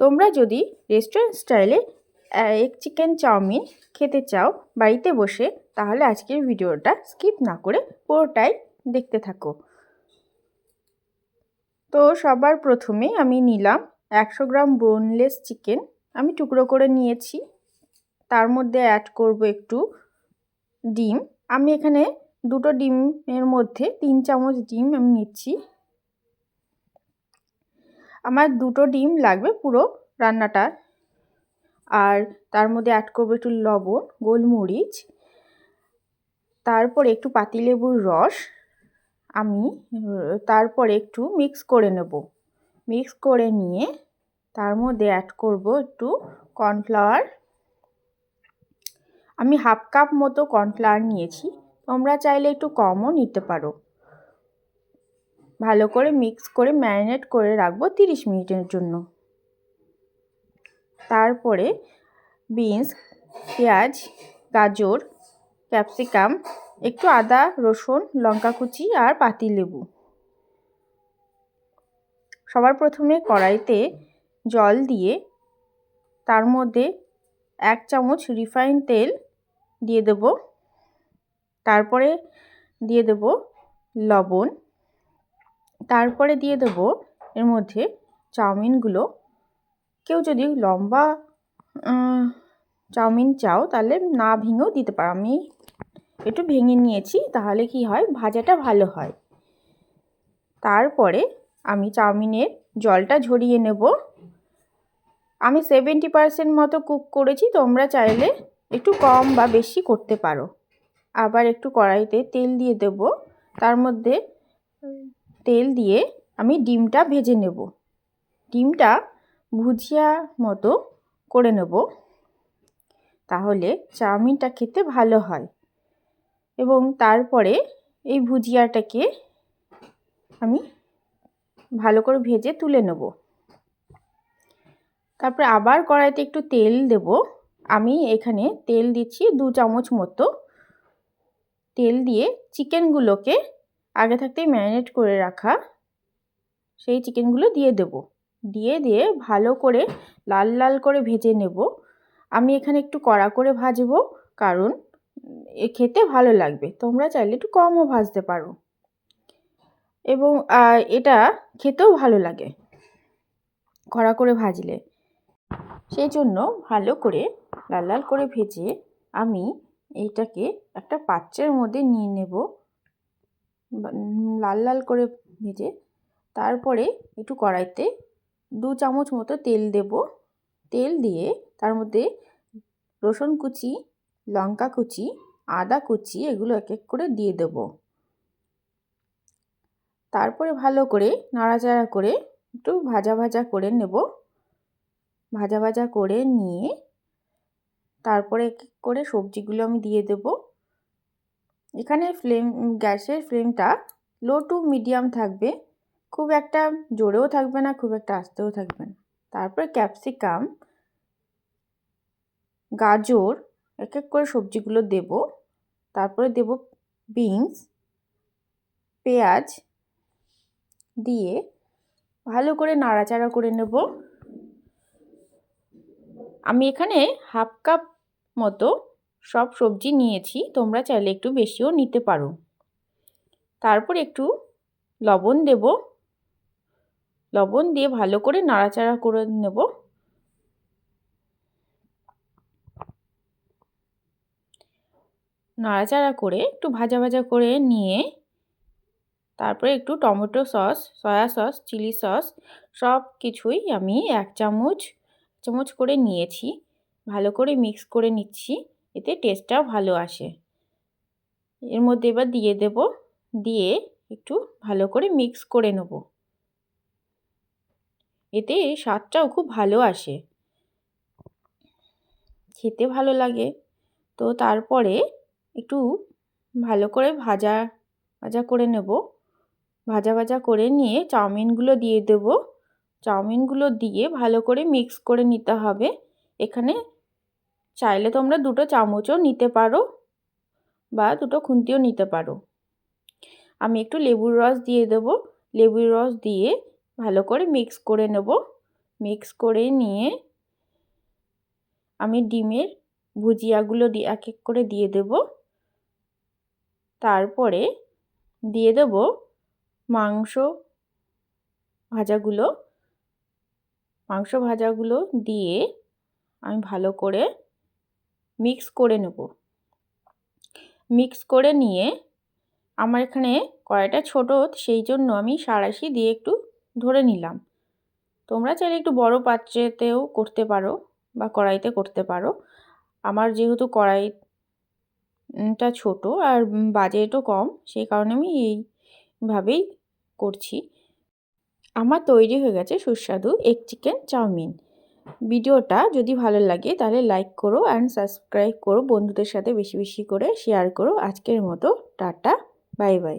তোমরা যদি রেস্টুরেন্ট স্টাইলে এক চিকেন চাউমিন খেতে চাও বাড়িতে বসে, তাহলে আজকের ভিডিওটা স্কিপ না করে পুরোটাই দেখতে থাকো। তো সবার প্রথমে আমি নিলাম একশো গ্রাম বোনলেস চিকেন আমি টুকরো করে নিয়েছি। তার মধ্যে অ্যাড করব একটু ডিম। আমি এখানে দুটো ডিমের মধ্যে তিন চামচ ডিম আমি নিচ্ছি। আমার দুটো ডিম লাগবে পুরো রান্নাটা আর তার মধ্যে অ্যাড করব একটু লবণ, গোলমরিচ, তারপরে একটু পাতিলেবুর রস, আমি তারপরে একটু মিক্স করে নেব। মিক্স করে নিয়ে তার মধ্যে অ্যাড করব একটু কর্নফ্লাওয়ার আমি হাফ কাপ মতো কর্নফ্লাওয়ার নিয়েছি, তোমরা চাইলে একটু কমও নিতে পারো। ভালো করে মিক্স করে ম্যারিনেট করে রাখব তিরিশ মিনিটের জন্য। তারপরে বিনস পেঁয়াজ, গাজর ক্যাপসিকাম একটু আদা, রসুন, লঙ্কা কুচি আর পাতিলেবু। সবার প্রথমে কড়াইতে জল দিয়ে তার মধ্যে এক চামচ রিফাইন তেল দিয়ে দেব। তারপরে দিয়ে দেব লবণ। তারপরে দিয়ে দেব এর মধ্যে চাউমিনগুলো। কেউ যদি লম্বা চাউমিন চাও তাহলে না ভেঙেও দিতে পারো। আমি একটু ভেঙে নিয়েছি, তাহলে কি হয়? ভাজাটা ভালো হয়। তারপরে আমি চাউমিনের জলটা ঝরিয়ে নেব। আমি সেভেন্টি পারসেন্ট মতো কুক করেছি, তোমরা চাইলে একটু কম বা বেশি করতে পারো। আবার একটু কড়াইতে তেল দিয়ে দেব। তার মধ্যে তেল দিয়ে আমি ডিমটা ভেজে নেব। ডিমটা ভুজিয়া মতো করে নেব। তাহলে চাউমিনটা খেতে ভালো হয়। এবং তারপরে এই ভুজিয়াটাকে আমি ভালো করে ভেজে তুলে নেব। তারপরে আবার কড়াইতে একটু তেল দেব। আমি এখানে তেল দিচ্ছি দু চামচ মতো। তেল দিয়ে চিকেনগুলোকে আগে থাকতেই ম্যারিনেট করে রাখা সেই চিকেনগুলো দিয়ে দেব। দিয়ে দিয়ে ভালো করে লাল লাল করে ভেজে নেব। আমি এখানে একটু কড়া করে ভাজবো কারণ এ খেতে ভালো লাগবে। তোমরা চাইলে একটু কমও ভাজতে পারো। এবং এটা খেতেও ভালো লাগে কড়া করে ভাজলে। সেই জন্য ভালো করে লাল লাল করে ভেজে আমি এইটাকে একটা পাত্রের মধ্যে নিয়ে নেব। লাল লাল করে ভেজে তারপরে একটু কড়াইতে দু চামচ মতো তেল দেব। তেল দিয়ে তার মধ্যে রসুন কুচি, লঙ্কা কুচি, আদা কুচি এগুলো এক এক করে দিয়ে দেব। তারপরে ভালো করে নাড়াচাড়া করে একটু ভাজা ভাজা করে নেব। ভাজা ভাজা করে নিয়ে তারপরে এক এক করে সবজিগুলো আমি দিয়ে দেব। এখানে ফ্লেম গ্যাসের ফ্লেমটা লো টু মিডিয়াম থাকবে। খুব একটা জোরেও থাকবে না, খুব একটা আস্তেও থাকবে না। তারপরে ক্যাপসিকাম গাজর, এক এক করে সবজিগুলো দেব। তারপরে দেব বিনস পেঁয়াজ দিয়ে ভালো করে নাড়াচাড়া করে নেব। আমি এখানে হাফ কাপ মতো সব সবজি নিয়েছি, তোমরা চাইলে একটু বেশিও নিতে পারো। তারপর একটু লবণ দেব। লবণ দিয়ে ভালো করে নাড়াচাড়া করে নেব। নাড়াচাড়া করে একটু ভাজা ভাজা করে নিয়ে, তারপরে একটু tomato sauce, soya sauce, chilli sauce, সব কিছুই আমি এক চামচ চামচ করে নিয়েছি। ভালো করে মিক্স করে নিচ্ছি। এতে টেস্টটাও ভালো আসে। এর মধ্যে এবার দিয়ে দেব, দিয়ে একটু ভালো করে মিক্স করে নেব। এতে স্বাদটাও খুব ভালো আসে। খেতে ভালো লাগে। তো তারপরে একটু ভালো করে ভাজা ভাজা করে নেব। ভাজা ভাজা করে নিয়ে চাউমিনগুলো দিয়ে দেব। চাউমিনগুলো দিয়ে ভালো করে মিক্স করে নিতে হবে। এখানে চাইলে তোমরা দুটো চামচও নিতে পারো বা দুটো খুন্তিও নিতে পারো। আমি একটু লেবুর রস দিয়ে দেব। লেবুর রস দিয়ে ভালো করে মিক্স করে নেব। মিক্স করে নিয়ে আমি ডিমের ভুজিয়াগুলো দিয়ে এক এক করে দিয়ে দেব। তারপরে দিয়ে দেব মাংস ভাজাগুলো। মাংস ভাজাগুলো দিয়ে আমি ভালো করে মিক্স করে নেব। মিক্স করে নিয়ে আমার এখানে কড়াইটা ছোটো, সেই জন্য আমি সাঁড়াশি দিয়ে একটু ধরে নিলাম। তোমরা চাইলে একটু বড় পাত্রেতেও করতে পারো বা কড়াইতে করতে পারো। আমার যেহেতু কড়াইটা ছোট আর বাজেটও কম, সেই কারণে আমি এইভাবেই করছি। আমার তৈরি হয়ে গেছে সুস্বাদু এগ চিকেন চাউমিন। ভিডিওটা যদি ভালো লাগে, তাহলে লাইক করো অ্যান্ড সাবস্ক্রাইব করো। বন্ধুদের সাথে বেশি বেশি করে শেয়ার করো। আজকের মতো টাটা বাই বাই